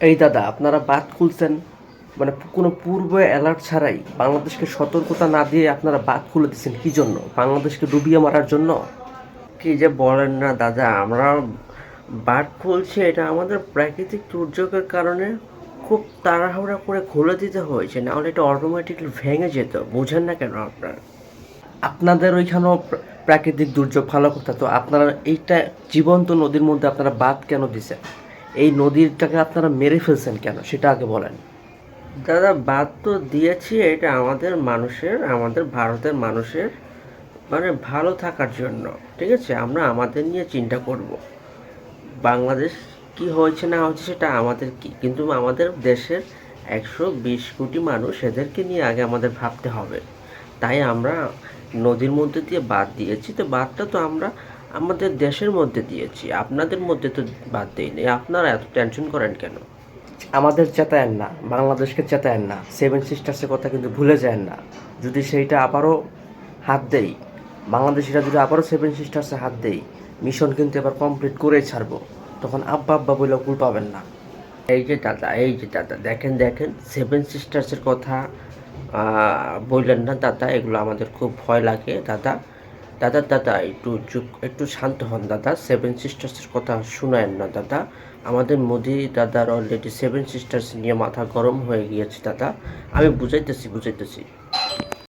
এই দাদা আপনারা বাদ খুলছেন মানে কোনো পূর্ব অ্যালার্ট ছাড়াই বাংলাদেশকে সতর্কতা না দিয়ে আপনারা বাদ খুলে দিচ্ছেন কি জন্য? বাংলাদেশকে ডুবিয়ে মারার জন্য? কি যে বলেন না দাদা আমরা বাট খুলছি এটা আমাদের প্রাকৃতিক দুর্যোগের কারণে খুব তাড়াহুড়া করে খুলে দিতে হয়েছে নাহলে এটা অটোমেটিকলি ভেঙে যেত বুঝেন না কেন আপনারা? আপনাদের ওইখানেও প্রাকৃতিক দুর্যোগ ভালো কথা তো আপনারা এইটা জীবন্ত নদীর মধ্যে আপনারা বাদ কেন দিছেন? এই নদীটাকে আপনারা মেরে ফেলছেন কেন? সেটা আগে বলেন। দাদা, বাদ তো দিয়েছি, এটা আমাদের মানুষের, আমাদের ভারতের মানুষের মানে ভালো থাকার জন্য, ঠিক আছে? আমরা আমাদের নিয়ে চিন্তা করব। বাংলাদেশ কি হয়েছে না হয়েছে সেটা আমাদের কি? কিন্তু আমাদের দেশের একশো বিশ কোটি মানুষ এদেরকে নিয়ে আগে আমাদের ভাবতে হবে। তাই আমরা নদীর মধ্যে দিয়ে বাদ দিয়েছি। তো বাদটা তো আমরা আমাদের দেশের মধ্যে দিয়েছি আপনাদের মধ্যে তো বাদ দিইনি আপনারা এত টেনশন করেন কেন? আমাদের চেতায়েন না বাংলাদেশকে চেতায়েন না। সেভেন সিস্টার্সের কথা কিন্তু ভুলে যায় না। যদি সেইটা আবারও হাত দেই বাংলাদেশিরা যদি আবারও সেভেন সিস্টার্সে হাত দেই মিশন কিন্তু এবার কমপ্লিট করেই ছাড়বো। তখন আব্বা আব্বা বলে কুল পাবেন না। এই যে দাদা এই যে দাদা দেখেন দেখেন সেভেন সিস্টার্সের কথা বললেন না দাদা এগুলো আমাদের খুব ভয় লাগে। দাদা দাদা দাদা, একটু চুপ, একটু শান্ত হন দাদা। সেভেন সিস্টার্সের কথা শুনায়েন না দাদা। আমাদের মোদি দাদার অলরেডি সেভেন সিস্টার্স নিয়ে মাথা গরম হয়ে গিয়েছে দাদা। আমি বুঝাইতেছি বুঝাইতেছি।